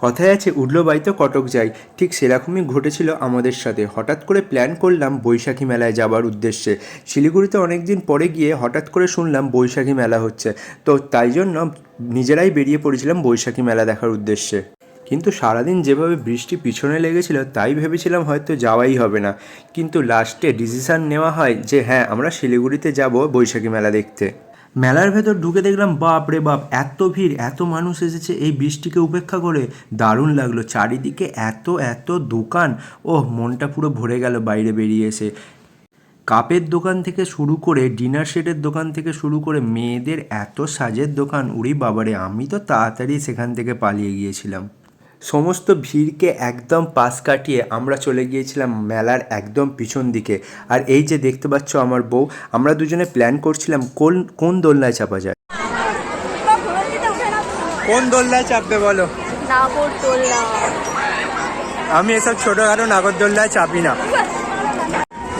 কথায় আছে উঠল বাড়িতে কটক যাই। ঠিক সেরকমই ঘটেছিল আমাদের সাথে। হঠাৎ করে প্ল্যান করলাম বৈশাখী মেলায় যাবার উদ্দেশ্যে। শিলিগুড়িতে অনেক দিন পরে গিয়ে হঠাৎ করে শুনলাম বৈশাখী মেলা হচ্ছে। তো তাই জন্য নিজেরাই বেরিয়ে পড়েছিলাম বৈশাখী মেলা দেখার উদ্দেশ্যে। কিন্তু সারাদিন যেভাবে বৃষ্টি পিছনে লেগেছিল, তাই ভেবেছিলাম হয়তো যাওয়াই হবে না। কিন্তু লাস্টে ডিসিশান নেওয়া হয় যে হ্যাঁ আমরা শিলিগুড়িতে যাব বৈশাখী মেলা দেখতে। মেলার ভেতর ঢুকে দেখলাম, বাপ রে বাপ, এত ভিড়, এত মানুষ এসেছে, এই বৃষ্টিকে উপেক্ষা করে। দারুণ লাগল, চারিদিকে এত এত দোকান। ও মনটা পুরো ভরে গেল বাইরে বেরিয়ে এসে। কাপের দোকান থেকে শুরু করে ডিনার সেটের দোকান থেকে শুরু করে মেয়েদের এত সাজের দোকান, উড়ি বাবারে, আমি তো তাড়াতাড়ি সেখান থেকে পালিয়ে গিয়েছিলাম। সমস্ত ভিড়কে একদম পাশ কাটিয়ে আমরা চলে গিয়েছিলাম মেলার একদম পিছন দিকে। আর এই যে দেখতে পাচ্ছ আমার বউ আমরা দুজনে প্ল্যান করছিলাম কোন কোন দোলনায় চাপা যায়। কোন দোলনায় চাপবে বলো? আমি এসব ছোটখাটো নাগরদোলনায় চাপি না।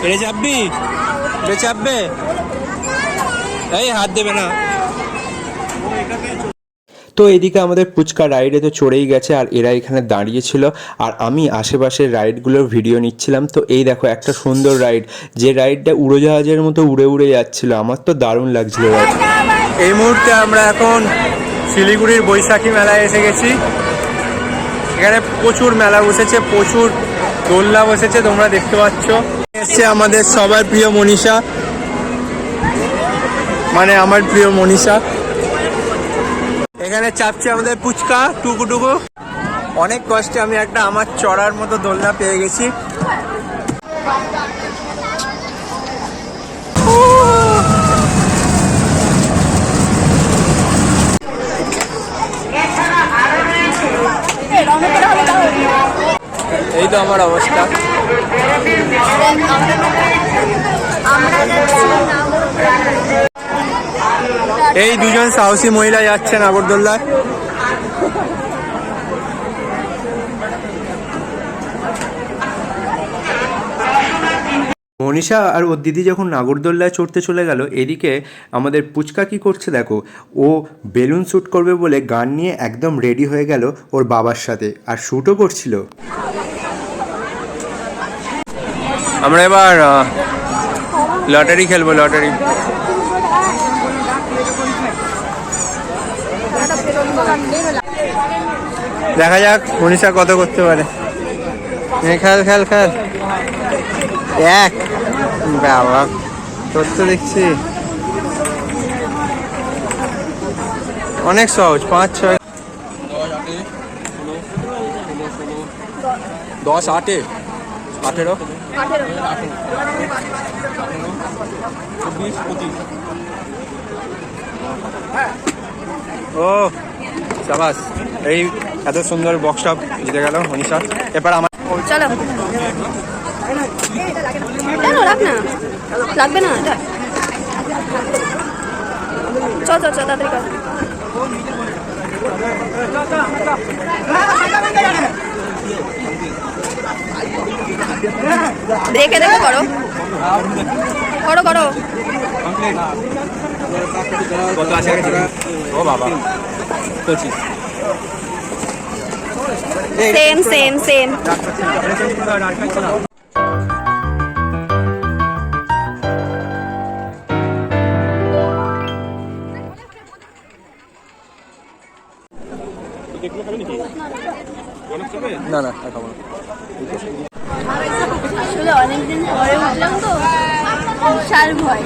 এটা চাপবি? এটা চাপবে? এই হাত দেবে না। তো এদিকে আমাদের ফুচকা রাইডে তো চড়েই গেছে আর এরা এখানে দাঁড়িয়েছিল আর আমি আশেপাশের রাইডগুলোর ভিডিও নিচ্ছিলাম। তো এই দেখো, একটা সুন্দর রাইড। যে রাইডটা উড়োজাহাজের মতো উড়ে উড়ে যাচ্ছিল। আমার তো দারুণ লাগছিল এই মুহূর্তে আমরা এখন শিলিগুড়ির বৈশাখী মেলায় এসে গেছি। এখানে প্রচুর মেলা বসেছে, প্রচুর দোলনা বসেছে, তোমরা দেখতে পাচ্ছ। এসছে আমাদের সবার প্রিয় মনীষা। মানে আমার প্রিয় মনীষা। এখানে চাপছে আমাদের পুচকা টুকু টুকু অনেক কষ্টে আমি একটা আমার চড়ার মতো দোলনা পেয়ে গেছি। এই তো আমার অবস্থা। এই দুজন সাহসী মহিলা যাচ্ছেন আগরদোল্লায় মনীষা আর ওর দিদি যখন নাগরদোল্লায় চড়তে চলে গেল এদিকে আমাদের পুচকা কি করছে দেখো ও বেলুন শ্যুট করবে বলে গান নিয়ে একদম রেডি হয়ে গেল ওর বাবার সাথে আর শ্যুটও করছিল। আমরা এবার লটারি খেলব লটারি। দেখা যাক মনীষা কত করতে পারে। খেল খেল খেল। এক। বাবা তোর তো দেখছি। অনেক সহজ পাঁচ ছয়। দশ আটে। আঠেরো। ও। সাবাস। এই এত সুন্দর বক্সটপ জিতে গেল মনীষা। এবার আমার চলো। কেন রাখ না। লাগবে না? এটা চ চ চ তাড়াতাড়ি কর। দেখে দেখে করো। করো করো। কত আছে? ও বাবা। পঁচিশ সেম সেম সেম না না খাব না। অনেকদিন পরে উঠলাম তো বিশাল ভয়।